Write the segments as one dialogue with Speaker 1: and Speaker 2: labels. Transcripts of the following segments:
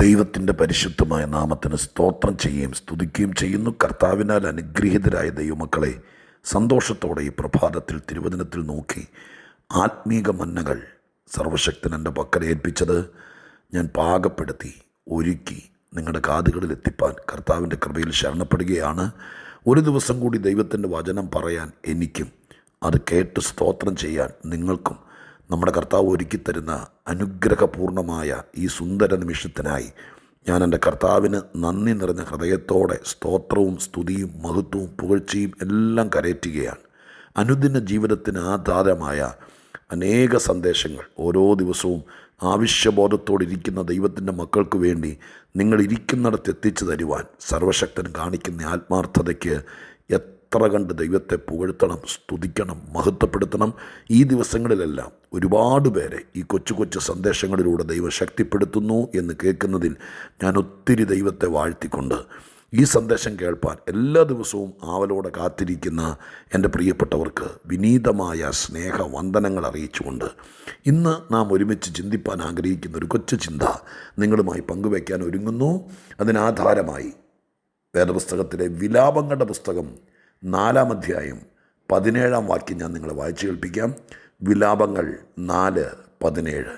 Speaker 1: ദൈവത്തിന്റെ പരിശുദ്ധമായ നാമത്തിന് സ്തോത്രം ചെയ്യുകയും സ്തുതിക്കുകയും ചെയ്യുന്നു. കർത്താവിനാൽ അനുഗ്രഹീതരായ ദൈവമക്കളെ സന്തോഷത്തോടെ ഈ പ്രഭാതത്തിൽ തിരുവചനത്തിൽ നോക്കി ആത്മീക മന്നകൾ സർവശക്തൻ എന്റെ പക്കൽ ഏൽപ്പിച്ചത് ഞാൻ പാകപ്പെടുത്തി ഒരുക്കി നിങ്ങളുടെ കാതുകളിൽ എത്തിപ്പാൻ കർത്താവിന്റെ കൃപയിൽ ശരണപ്പെടുകയാണ്. ഒരു ദിവസം കൂടി ദൈവത്തിന്റെ വചനം പറയാൻ എനിക്കും അത് കേട്ട് സ്തോത്രം ചെയ്യാൻ നിങ്ങൾക്കും നമ്മുടെ കർത്താവ് ഒരുക്കിത്തരുന്ന അനുഗ്രഹപൂർണമായ ഈ സുന്ദര നിമിഷത്തിനായി ഞാൻ എന്റെ കർത്താവിന് നന്ദി നിറഞ്ഞ ഹൃദയത്തോടെ സ്തോത്രവും സ്തുതിയും മഹത്വവും പുകഴ്ചയും എല്ലാം കരയറ്റുകയാണ് അനുദിന ജീവിതത്തിന് ആധാരമായ അനേക സന്ദേശങ്ങൾ ഓരോ ദിവസവും ആവശ്യബോധത്തോടെ ഇരിക്കുന്ന ദൈവത്തിന്റെ മക്കൾക്ക് വേണ്ടി നിങ്ങൾ ഇരിക്കുന്നിടത്ത് എത്തിച്ചു തരുവാൻ സർവശക്തൻ കാണിക്കുന്ന ആത്മാർത്ഥതയ്ക്ക് എത്ര കണ്ട് ദൈവത്തെ പുകഴ്ത്തണം സ്തുതിക്കണം മഹത്വപ്പെടുത്തണം. ഈ ദിവസങ്ങളിലെല്ലാം ഒരുപാട് പേരെ ഈ കൊച്ചു കൊച്ചു സന്ദേശങ്ങളിലൂടെ ദൈവം ശക്തിപ്പെടുത്തുന്നു എന്ന് കേൾക്കുന്നതിൽ ഞാൻ ഒത്തിരി ദൈവത്തെ വാഴ്ത്തിക്കൊണ്ട് ഈ സന്ദേശം കേൾപ്പാൻ എല്ലാ ദിവസവും ആവലോടെ കാത്തിരിക്കുന്ന എന്റെ പ്രിയപ്പെട്ടവർക്ക് വിനീതമായ സ്നേഹ വന്ദനങ്ങൾ അറിയിച്ചുകൊണ്ട് ഇന്ന് നാം ഒരുമിച്ച് ചിന്തിപ്പാൻ ആഗ്രഹിക്കുന്ന ഒരു കൊച്ചു ചിന്ത നിങ്ങളുമായി പങ്കുവയ്ക്കാൻ ഒരുങ്ങുന്നു. അതിനാധാരമായി വേദപുസ്തകത്തിലെ വിലാപങ്ങളുടെ പുസ്തകം നാലാം അധ്യായം പതിനേഴാം വാക്യം ഞാൻ നിങ്ങളെ വായിച്ചു കേൾപ്പിക്കാം. വിലാപങ്ങൾ നാല് പതിനേഴ്.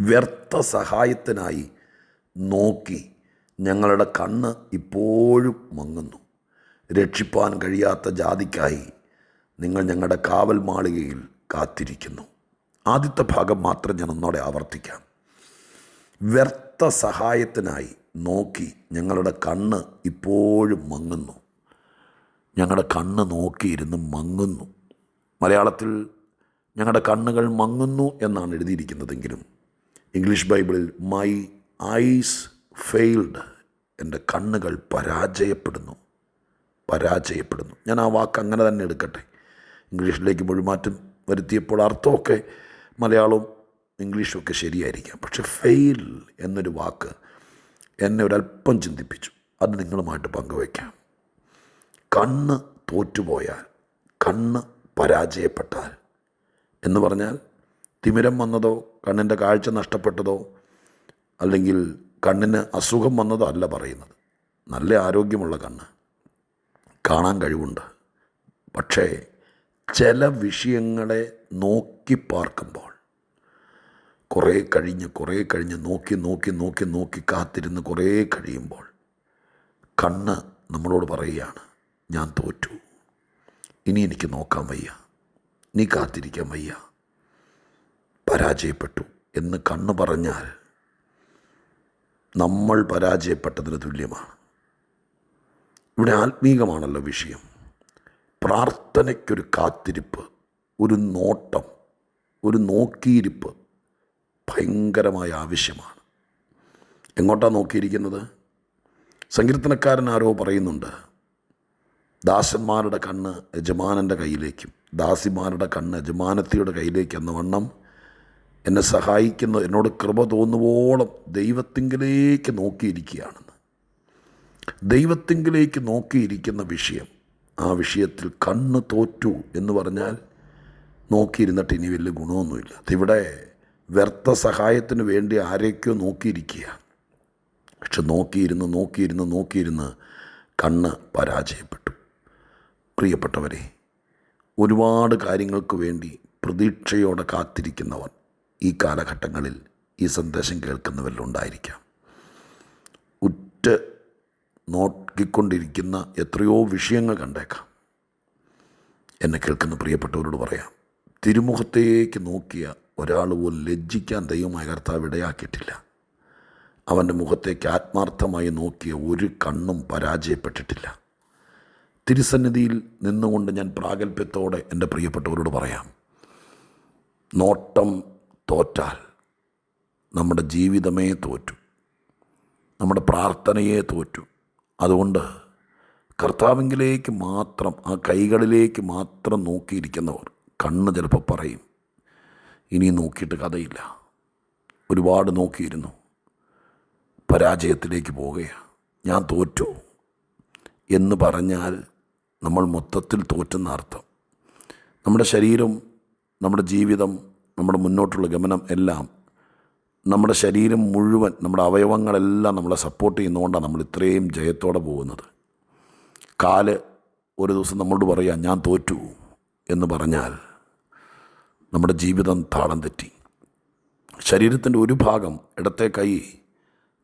Speaker 1: വ്യർത്ഥ സഹായത്തിനായി നോക്കി ഞങ്ങളുടെ കണ്ണ് ഇപ്പോഴും മങ്ങുന്നു. രക്ഷിപ്പാൻ കഴിയാത്ത ജാതിക്കായി നിങ്ങൾ ഞങ്ങളുടെ കാവൽ മാളികയിൽ കാത്തിരിക്കുന്നു. ആദ്യത്തെ ഭാഗം മാത്രം ഞാൻ ഒന്നോടെ ആവർത്തിക്കാം. വ്യർത്ഥ സഹായത്തിനായി നോക്കി ഞങ്ങളുടെ കണ്ണ് ഇപ്പോഴും മങ്ങുന്നു. ഞങ്ങളുടെ കണ്ണ് നോക്കിയിരുന്ന് മങ്ങുന്നു. മലയാളത്തിൽ ഞങ്ങളുടെ കണ്ണുകൾ മങ്ങുന്നു എന്നാണ് എഴുതിയിരിക്കുന്നതെങ്കിലും ഇംഗ്ലീഷ് ബൈബിളിൽ മൈ ഐസ് ഫെയിൽഡ് എന്റെ കണ്ണുകൾ പരാജയപ്പെടുന്നു. പരാജയപ്പെടുന്നു. ഞാൻ ആ വാക്ക് അങ്ങനെ തന്നെ എടുക്കട്ടെ. ഇംഗ്ലീഷിലേക്ക് മൊഴിമാറ്റം വരുത്തിയപ്പോൾ അർത്ഥമൊക്കെ മലയാളവും ഇംഗ്ലീഷും ഒക്കെ ശരിയായിരിക്കാം. പക്ഷെ ഫെയിൽ എന്നൊരു വാക്ക് എന്നെ ഒരല്പം ചിന്തിപ്പിച്ചു. അത് നിങ്ങളുമായിട്ട് പങ്കുവയ്ക്കാം. കണ്ണ് തോറ്റുപോയാൽ കണ്ണ് പരാജയപ്പെട്ടാൽ എന്ന് പറഞ്ഞാൽ തിമിരം വന്നതോ കണ്ണിന്റെ കാഴ്ച നഷ്ടപ്പെട്ടതോ അല്ലെങ്കിൽ കണ്ണിന് അസുഖം വന്നതോ അല്ല പറയുന്നത്. നല്ല ആരോഗ്യമുള്ള കണ്ണ് കാണാൻ കഴിവുണ്ട്. പക്ഷേ ചില വിഷയങ്ങളെ നോക്കി പാർക്കുമ്പോൾ കുറേ കഴിഞ്ഞ് കുറേ കഴിഞ്ഞ് നോക്കി നോക്കി നോക്കി നോക്കി കാത്തിരുന്ന് കുറേ കഴിയുമ്പോൾ കണ്ണ് നമ്മളോട് പറയുകയാണ് ഞാൻ തോറ്റു. ഇനി എനിക്ക് നോക്കാൻ വയ്യ. നീ കാത്തിരിക്കാൻ വയ്യ. പരാജയപ്പെട്ടു എന്ന് കണ്ണ് പറഞ്ഞാൽ നമ്മൾ പരാജയപ്പെട്ടതിന് തുല്യമാണ്. ഇവിടെ ആത്മീകമാണല്ലോ വിഷയം. പ്രാർത്ഥനയ്ക്കൊരു കാത്തിരിപ്പ് ഒരു നോട്ടം ഒരു നോക്കിയിരിപ്പ് ഭയങ്കരമായ ആവശ്യമാണ്. എങ്ങോട്ടാണ് നോക്കിയിരിക്കുന്നത്? സങ്കീർത്തനക്കാരൻ ആരോ പറയുന്നുണ്ട്. ദാസന്മാരുടെ കണ്ണ് യജമാനന്റെ കയ്യിലേക്കും ദാസിമാരുടെ കണ്ണ് യജമാനത്തിയുടെ കയ്യിലേക്ക് എന്ന വണ്ണം എന്നെ സഹായിക്കുന്ന എന്നോട് കൃപ തോന്നുവോളം ദൈവത്തിങ്കിലേക്ക് നോക്കിയിരിക്കുകയാണെന്ന് ദൈവത്തിങ്കിലേക്ക് നോക്കിയിരിക്കുന്ന വിഷയം ആ വിഷയത്തിൽ കണ്ണ് തോറ്റു എന്ന് പറഞ്ഞാൽ നോക്കിയിരുന്നിട്ട് ഇനി വലിയ ഗുണമൊന്നുമില്ല. അതിവിടെ വ്യർത്ഥ സഹായത്തിന് വേണ്ടി ആരേക്കോ നോക്കിയിരിക്കുക പക്ഷെ നോക്കിയിരുന്ന് നോക്കിയിരുന്ന് നോക്കിയിരുന്ന് കണ്ണ് പരാജയപ്പെട്ടു. പ്രിയപ്പെട്ടവരെ ഒരുപാട് കാര്യങ്ങൾക്ക് വേണ്ടി പ്രതീക്ഷയോടെ കാത്തിരിക്കുന്നവർ ഈ കാലഘട്ടങ്ങളിൽ ഈ സന്ദേശം കേൾക്കുന്നവരിലുണ്ടായിരിക്കാം. ഉറ്റ നോക്കിക്കൊണ്ടിരിക്കുന്ന എത്രയോ വിഷയങ്ങൾ കണ്ടേക്കാം. എന്നെ കേൾക്കുന്ന പ്രിയപ്പെട്ടവരോട് പറയാം തിരുമുഖത്തേക്ക് നോക്കിയ ഒരാൾ പോലും ലജ്ജിക്കാൻ ദൈവമായ കർത്താവ് ഇടയാക്കിയിട്ടില്ല. അവന്റെ മുഖത്തേക്ക് ആത്മാർത്ഥമായി നോക്കിയ ഒരു കണ്ണും പരാജയപ്പെട്ടിട്ടില്ല. തിരുസന്നിധിയിൽ നിന്നുകൊണ്ട് ഞാൻ പ്രാഗൽഭ്യത്തോടെ എന്റെ പ്രിയപ്പെട്ടവരോട് പറയാം. നോട്ടം തോറ്റാൽ നമ്മുടെ ജീവിതമേ തോറ്റു. നമ്മുടെ പ്രാർത്ഥനയെ തോറ്റു. അതുകൊണ്ട് കർത്താവിങ്കിലേക്ക് മാത്രം ആ കൈകളിലേക്ക് മാത്രം നോക്കിയിരിക്കുന്നവർ കണ്ണ് ചിലപ്പോൾ പറയും ഇനി നോക്കിയിട്ട് കഥയില്ല. ഒരുപാട് നോക്കിയിരുന്നു. പരാജയത്തിലേക്ക് പോവുകയാണ് ഞാൻ തോറ്റു. എന്ന് പറഞ്ഞാൽ നമ്മൾ മൊത്തത്തിൽ തോറ്റുന്ന അർത്ഥം. നമ്മുടെ ശരീരം നമ്മുടെ ജീവിതം നമ്മുടെ മുന്നോട്ടുള്ള ഗമനം എല്ലാം നമ്മുടെ ശരീരം മുഴുവൻ നമ്മുടെ അവയവങ്ങളെല്ലാം നമ്മളെ സപ്പോർട്ട് ചെയ്യുന്നതുകൊണ്ടാണ് നമ്മൾ ഇത്രയും ജയത്തോടെ പോകുന്നത്. കാൽ ഒരു ദിവസം നമ്മളോട് പറയാം ഞാൻ തോറ്റു എന്ന് പറഞ്ഞാൽ നമ്മുടെ ജീവിതം താളം തെറ്റി. ശരീരത്തിന്റെ ഒരു ഭാഗം ഇടത്തെ കൈ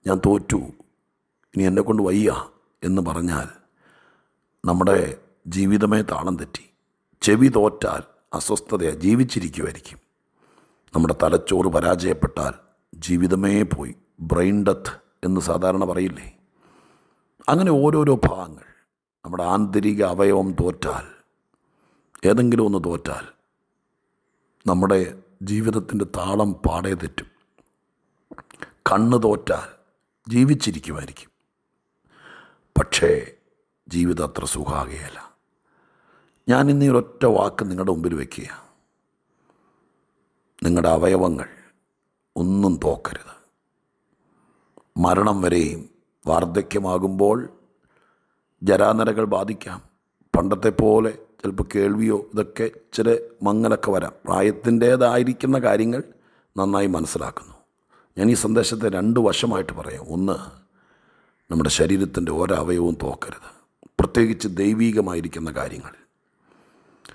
Speaker 1: ഞാൻ തോറ്റു ഇനി എന്നെ കൊണ്ട് വയ്യ എന്ന് പറഞ്ഞാൽ നമ്മുടെ ജീവിതമേ താളം തെറ്റി. ചെവി തോറ്റാൽ അസ്വസ്ഥതയാണ് ജീവിച്ചിരിക്കുമായിരിക്കും നമ്മുടെ തലച്ചോറ് പരാജയപ്പെട്ടാൽ ജീവിതമേ പോയി. ബ്രെയിൻ ഡെത്ത് എന്ന് സാധാരണ പറയില്ലേ? അങ്ങനെ ഓരോരോ ഭാഗങ്ങൾ നമ്മുടെ ആന്തരിക അവയവം തോറ്റാൽ ഏതെങ്കിലും ഒന്ന് തോറ്റാൽ നമ്മുടെ ജീവിതത്തിന്റെ താളം പാടെ തെറ്റും. കണ്ണ് തോറ്റാൽ ജീവിച്ചിരിക്കുമായിരിക്കും പക്ഷേ ജീവിതം അത്ര സുഖാകുകയല്ല ഞാൻ ഇന്ന് ഈ ഒരൊറ്റ വാക്ക് നിങ്ങളുടെ മുമ്പിൽ വയ്ക്കുക നിങ്ങളുടെ അവയവങ്ങൾ ഒന്നും തോക്കരുത്. മരണം വരെയും വാർദ്ധക്യമാകുമ്പോൾ ജരാനരകൾ ബാധിക്കാം. പണ്ടത്തെ പോലെ ചിലപ്പോൾ കേൾവിയോ ഇതൊക്കെ ചില മങ്ങലൊക്കെ വരാം. പ്രായത്തിന്റേതായിരിക്കുന്ന കാര്യങ്ങൾ നന്നായി മനസ്സിലാക്കുന്നു. ഞാൻ ഈ സന്ദേശത്തെ രണ്ട് വശമായിട്ട് പറയാം. ഒന്ന് നമ്മുടെ ശരീരത്തിന്റെ ഒരവയവും തോക്കരുത്. പ്രത്യേകിച്ച് ദൈവീകമായിരിക്കുന്ന കാര്യങ്ങൾ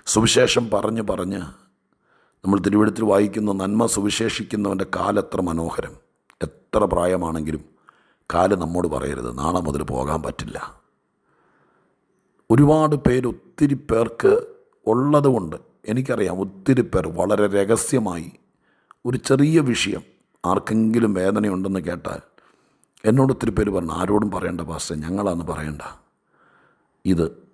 Speaker 1: സുവിശേഷം പറഞ്ഞ് പറഞ്ഞ് നമ്മൾ തിരുവഴുത്തിൽ വായിക്കുന്ന നന്മ സുവിശേഷിക്കുന്നവന്റെ കാലെത്ര മനോഹരം. എത്ര പ്രായമാണെങ്കിലും കാൽ നമ്മോട് പറയരുത്. നാളെ മുതൽ പോകാൻ പറ്റില്ല. ഒരുപാട് പേര് ഒത്തിരി പേർക്ക് ഉള്ളതുകൊണ്ട് എനിക്കറിയാം ഒത്തിരി പേർ വളരെ രഹസ്യമായി ഒരു ചെറിയ വിഷയം ആർക്കെങ്കിലും വേദനയുണ്ടെന്ന് കേട്ടാൽ എന്നോട് ഒത്തിരി പേര് പറഞ്ഞു ആരോടും പറയണ്ട പാസ്റ്റർ. ഞങ്ങളാന്ന് പറയണ്ട. ഇത്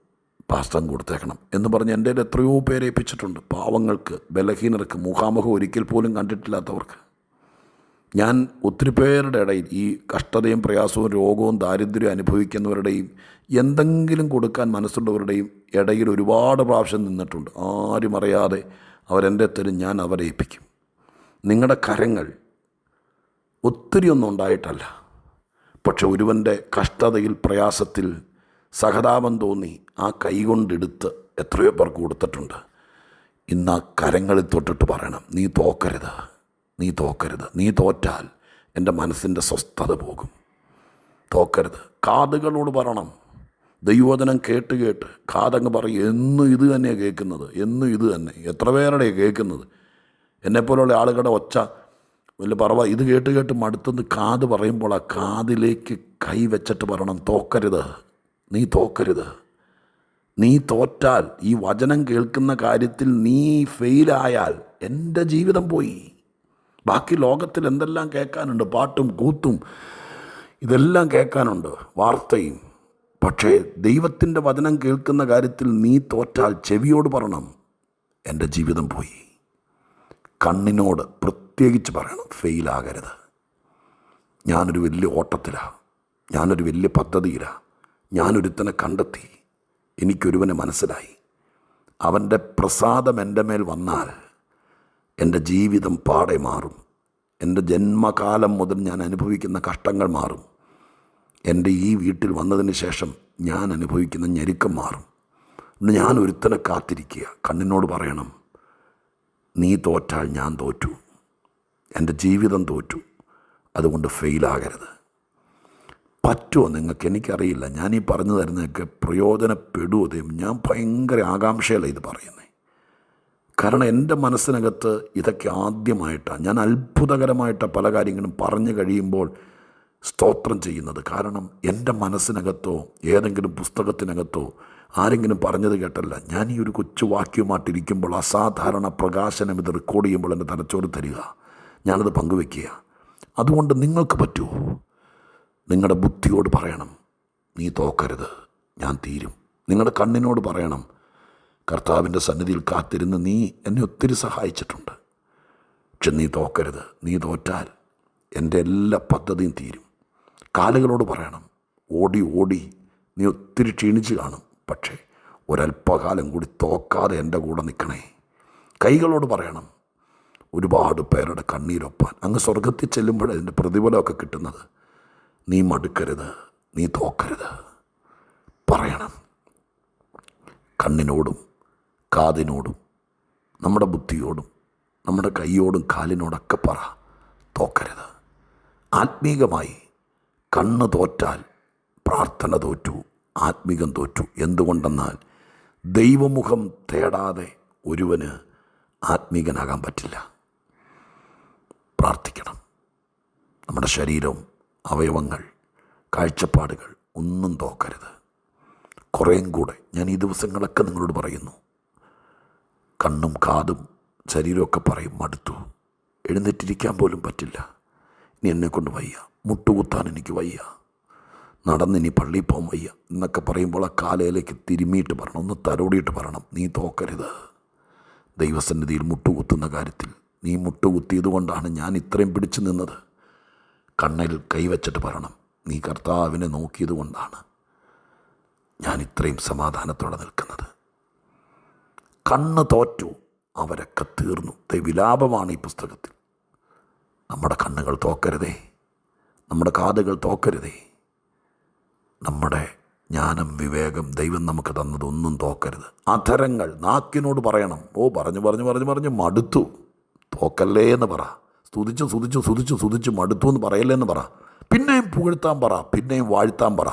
Speaker 1: പാസ്റ്റം കൊടുത്തേക്കണം എന്ന് പറഞ്ഞ് എന്റെ എത്രയോ പേരെ ഏൽപ്പിച്ചിട്ടുണ്ട്. പാവങ്ങൾക്ക് ബലഹീനർക്ക് മുഖാമുഖം ഒരിക്കൽ പോലും കണ്ടിട്ടില്ലാത്തവർക്ക്. ഞാൻ ഒത്തിരി പേരുടെ ഇടയിൽ ഈ കഷ്ടതയും പ്രയാസവും രോഗവും ദാരിദ്ര്യവും അനുഭവിക്കുന്നവരുടെയും എന്തെങ്കിലും കൊടുക്കാൻ മനസ്സുള്ളവരുടെയും ഇടയിൽ ഒരുപാട് പ്രാവശ്യം നിന്നിട്ടുണ്ട്. ആരും അറിയാതെ അവരെന്റെ തരും ഞാൻ അവരെ ഏൽപ്പിക്കും. നിങ്ങളുടെ കരങ്ങൾ ഒത്തിരി ഒന്നും ഉണ്ടായിട്ടല്ല. പക്ഷെ ഒരുവന്റെ കഷ്ടതയിൽ പ്രയാസത്തിൽ സഹതാപം തോന്നി ആ കൈ കൊണ്ടെടുത്ത് എത്രയോ പേർക്ക് കൊടുത്തിട്ടുണ്ട്. ഇന്ന് ആ കരങ്ങളിൽ തൊട്ടിട്ട് പറയണം നീ തോക്കരുത് നീ തോക്കരുത് നീ തോറ്റാൽ എന്റെ മനസ്സിന്റെ സ്വസ്ഥത പോകും. തോക്കരുത്. കാതുകളോട് പറയണം. ദൈവോധനം കേട്ട് കേട്ട് കാതങ്ങ് പറയും എന്നും ഇത് തന്നെയാണ് കേൾക്കുന്നത് എന്നും ഇത് തന്നെ എത്ര പേരുടെ കേൾക്കുന്നത്? എന്നെപ്പോലുള്ള ആളുകളുടെ ഒച്ച വലിയ പറവ ഇത് കേട്ട് കേട്ട് മടുത്തുനിന്ന് കാത് പറയുമ്പോൾ ആ കാതിലേക്ക് കൈ വെച്ചിട്ട് പറയണം തോക്കരുത് നീ തോക്കരുത്. നീ തോറ്റാൽ ഈ വചനം കേൾക്കുന്ന കാര്യത്തിൽ നീ ഫെയിലായാൽ എന്റെ ജീവിതം പോയി. ബാക്കി ലോകത്തിൽ എന്തെല്ലാം കേൾക്കാനുണ്ട്? പാട്ടും കൂത്തും ഇതെല്ലാം കേൾക്കാനുണ്ട് വാർത്തയും. പക്ഷേ ദൈവത്തിന്റെ വചനം കേൾക്കുന്ന കാര്യത്തിൽ നീ തോറ്റാൽ ചെവിയോട് പറയണം എന്റെ ജീവിതം പോയി. കണ്ണിനോട് പ്രത്യേകിച്ച് പറയണം ഫെയിലാകരുത് ഞാനൊരു വലിയ ഓട്ടത്തിലാണ് ഞാനൊരു വലിയ പദ്ധതിയിലാണ് ഞാനൊരുത്തനെ കണ്ടെത്തി. എനിക്കൊരുവനെ മനസ്സിലായി. അവന്റെ പ്രസാദം എന്റെ മേൽ വന്നാൽ എന്റെ ജീവിതം പാടെ മാറും. എന്റെ ജന്മകാലം മുതൽ ഞാൻ അനുഭവിക്കുന്ന കഷ്ടങ്ങൾ മാറും. എന്റെ ഈ വീട്ടിൽ വന്നതിന് ശേഷം ഞാൻ അനുഭവിക്കുന്ന ഞെരുക്കം മാറും. ഞാൻ ഒരുത്തനെ കാത്തിരിക്കുക. കണ്ണിനോട് പറയണം നീ തോറ്റാൽ ഞാൻ തോറ്റു. എന്റെ ജീവിതം തോറ്റു. അതുകൊണ്ട് ഫെയിലാകരുത് പറ്റുമോ നിങ്ങൾക്ക്? എനിക്കറിയില്ല. ഞാൻ ഈ പറഞ്ഞു തരുന്നതൊക്കെ പ്രയോജനപ്പെടുമോ ദൈവം? ഞാൻ ഭയങ്കര ആകാംക്ഷയല്ല ഇത് പറയുന്നത് കാരണം എന്റെ മനസ്സിനകത്ത് ഇതൊക്കെ ആദ്യമായിട്ടാണ് ഞാൻ അത്ഭുതകരമായിട്ട് പല കാര്യങ്ങളും പറഞ്ഞു കഴിയുമ്പോൾ സ്തോത്രം ചെയ്യുന്നത്. കാരണം എന്റെ മനസ്സിനകത്തോ ഏതെങ്കിലും പുസ്തകത്തിനകത്തോ ആരെങ്കിലും പറഞ്ഞത് കേട്ടല്ല. ഞാൻ ഈ ഒരു കൊച്ചു വാക്യവുമായിട്ടിരിക്കുമ്പോൾ അസാധാരണ പ്രകാശനം ഇത് റെക്കോർഡ് ചെയ്യുമ്പോൾ എന്റെ തലച്ചോറ് തരിക. ഞാനത് പങ്കുവെക്കുക അതുകൊണ്ട് നിങ്ങൾക്ക് പറ്റുമോ? നിങ്ങളുടെ ബുദ്ധിയോട് പറയണം. നീ തോക്കരുത്. ഞാൻ തീരും. നിങ്ങളുടെ കണ്ണിനോട് പറയണം. കർത്താവിന്റെ സന്നിധിയിൽ കാത്തിരുന്ന് നീ എന്നെ ഒത്തിരി സഹായിച്ചിട്ടുണ്ട്. പക്ഷെ നീ തോക്കരുത്. നീ തോറ്റാൽ എന്റെ എല്ലാ പദ്ധതിയും തീരും. കാലുകളോട് പറയണം. ഓടി ഓടി. നീ ഒത്തിരി ക്ഷീണിച്ച് കാണും. പക്ഷേ ഒരല്പകാലം കൂടി തോക്കാതെ എന്റെ കൂടെ നിൽക്കണേ. കൈകളോട് പറയണം. ഒരുപാട് പേരുടെ കണ്ണീരൊപ്പാൻ. അങ്ങ് സ്വർഗത്തിൽ ചെല്ലുമ്പോഴേ അതിന്റെ പ്രതിഫലമൊക്കെ കിട്ടുന്നത്. നീ മടുക്കരുത് നീ തോക്കരുത്. പറയണം. കണ്ണിനോടും കാതിനോടും നമ്മുടെ ബുദ്ധിയോടും നമ്മുടെ കൈയോടും കാലിനോടൊക്കെ പറ തോക്കരുത്. ആത്മീകമായി കണ്ണ് തോറ്റാൽ പ്രാർത്ഥന തോറ്റു ആത്മീകം തോറ്റു. എന്തുകൊണ്ടെന്നാൽ ദൈവമുഖം തേടാതെ ഒരുവന് ആത്മീകനാകാൻ പറ്റില്ല. പ്രാർത്ഥിക്കണം. നമ്മുടെ ശരീരവും അവയവങ്ങൾ കാഴ്ചപ്പാടുകൾ ഒന്നും തോക്കരുത് കുറേയും കൂടെ ഞാൻ ഈ ദിവസങ്ങളൊക്കെ നിങ്ങളോട് പറയുന്നു. കണ്ണും കാതും ശരീരമൊക്കെ പറയും മടുത്തു. എഴുന്നേറ്റിരിക്കാൻ പോലും പറ്റില്ല. ഇനി എന്നെക്കൊണ്ട് വയ്യ. മുട്ടുകുത്താൻ എനിക്ക് വയ്യ. നടന്നിനി പള്ളിയിൽ പോകാൻ വയ്യ. എന്നൊക്കെ പറയുമ്പോൾ ആ കാലയിലേക്ക് തിരുമ്മിയിട്ട് പറയണം ഒന്ന് തരോടിയിട്ട് പറയണം നീ തോക്കരുത്. ദൈവസന്നിധിയിൽ മുട്ടുകുത്തുന്ന കാര്യത്തിൽ നീ മുട്ടുകുത്തിയത് കൊണ്ടാണ് ഞാൻ ഇത്രയും പിടിച്ചു നിന്നത്. കണ്ണിൽ കൈവച്ചിട്ട് പറയണം. നീ കർത്താവിനെ നോക്കിയത് കൊണ്ടാണ് ഞാൻ ഇത്രയും സമാധാനത്തോടെ നിൽക്കുന്നത്. കണ്ണ് തോറ്റു അവരൊക്കെ തീർന്നു. വിലാപമാണ് ഈ പുസ്തകത്തിൽ. നമ്മുടെ കണ്ണുകൾ തോക്കരുതേ. നമ്മുടെ കാതുകൾ തോക്കരുതേ. നമ്മുടെ ജ്ഞാനം വിവേകം ദൈവം നമുക്ക് തന്നതൊന്നും തോക്കരുത്. അധരങ്ങൾ നാക്കിനോട് പറയണം. ഓ പറഞ്ഞു പറഞ്ഞു പറഞ്ഞു പറഞ്ഞു മടുത്തു. തോക്കല്ലേ എന്ന് പറ. സ്തുതിച്ചു സ്തുതിച്ചും സ്തുതിച്ചും സ്തുതിച്ചും മടുത്തു എന്ന് പറയല്ലെന്ന് പറ. പിന്നെയും പുകഴ്ത്താൻ പറ. പിന്നെയും വാഴ്ത്താൻ പറ.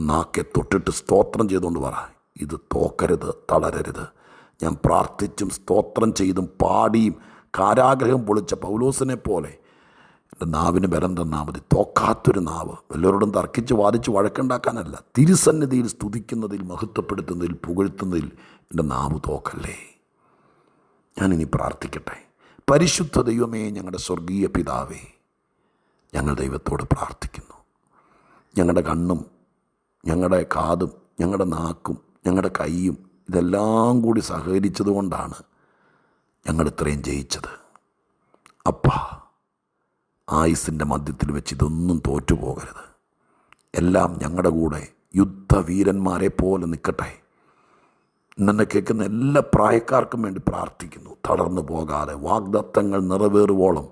Speaker 1: നാക്കെ തൊട്ടിട്ട് സ്തോത്രം ചെയ്തുകൊണ്ട് പറ. ഇത് തോക്കരുത് തളരരുത്. ഞാൻ പ്രാർത്ഥിച്ചും സ്തോത്രം ചെയ്തും പാടിയും കാരാഗ്രഹം പൊളിച്ച പൗലോസിനെ പോലെ. എന്റെ നാവിന് ബലം തന്നാൽ മതി. തോക്കാത്തൊരു നാവ്. വല്ലവരോടും തർക്കിച്ച് വാദിച്ച് വഴക്കുണ്ടാക്കാനല്ല. തിരുസന്നിധിയിൽ സ്തുതിക്കുന്നതിൽ മഹത്വപ്പെടുത്തുന്നതിൽ പുകഴ്ത്തുന്നതിൽ എന്റെ നാവ് തോക്കല്ലേ. ഞാനിനി പ്രാർത്ഥിക്കട്ടെ. പരിശുദ്ധ ദൈവമേ ഞങ്ങളുടെ സ്വർഗീയ പിതാവേ ഞങ്ങൾ ദൈവത്തോട് പ്രാർത്ഥിക്കുന്നു. ഞങ്ങളുടെ കണ്ണും ഞങ്ങളുടെ കാതും ഞങ്ങളുടെ നാക്കും ഞങ്ങളുടെ കൈയും ഇതെല്ലാം കൂടി സഹകരിച്ചതുകൊണ്ടാണ് ഞങ്ങളിത്രയും ജയിച്ചത്. അപ്പാ ആയുസിന്റെ മധ്യത്തിൽ വെച്ച് ഇതൊന്നും തോറ്റുപോകരുത്. എല്ലാം ഞങ്ങളുടെ കൂടെ യുദ്ധവീരന്മാരെ പോലെ നിൽക്കട്ടെ. ഇന്നെ കേൾക്കുന്ന എല്ലാ പ്രായക്കാർക്കും വേണ്ടി പ്രാർത്ഥിക്കുന്നു. തളർന്നു പോകാതെ വാഗ്ദത്തങ്ങൾ നിറവേറുവോളം.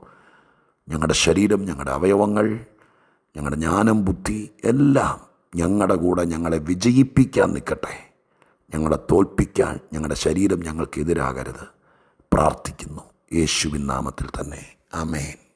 Speaker 1: ഞങ്ങളുടെ ശരീരം ഞങ്ങളുടെ അവയവങ്ങൾ ഞങ്ങളുടെ ജ്ഞാനം ബുദ്ധി എല്ലാം ഞങ്ങളുടെ കൂടെ ഞങ്ങളെ വിജയിപ്പിക്കാൻ നിൽക്കട്ടെ. ഞങ്ങളെ തോൽപ്പിക്കാൻ ഞങ്ങളുടെ ശരീരം ഞങ്ങൾക്കെതിരാകരുത് പ്രാർത്ഥിക്കുന്നു. യേശുവിൻ നാമത്തിൽ തന്നെ. ആമേൻ.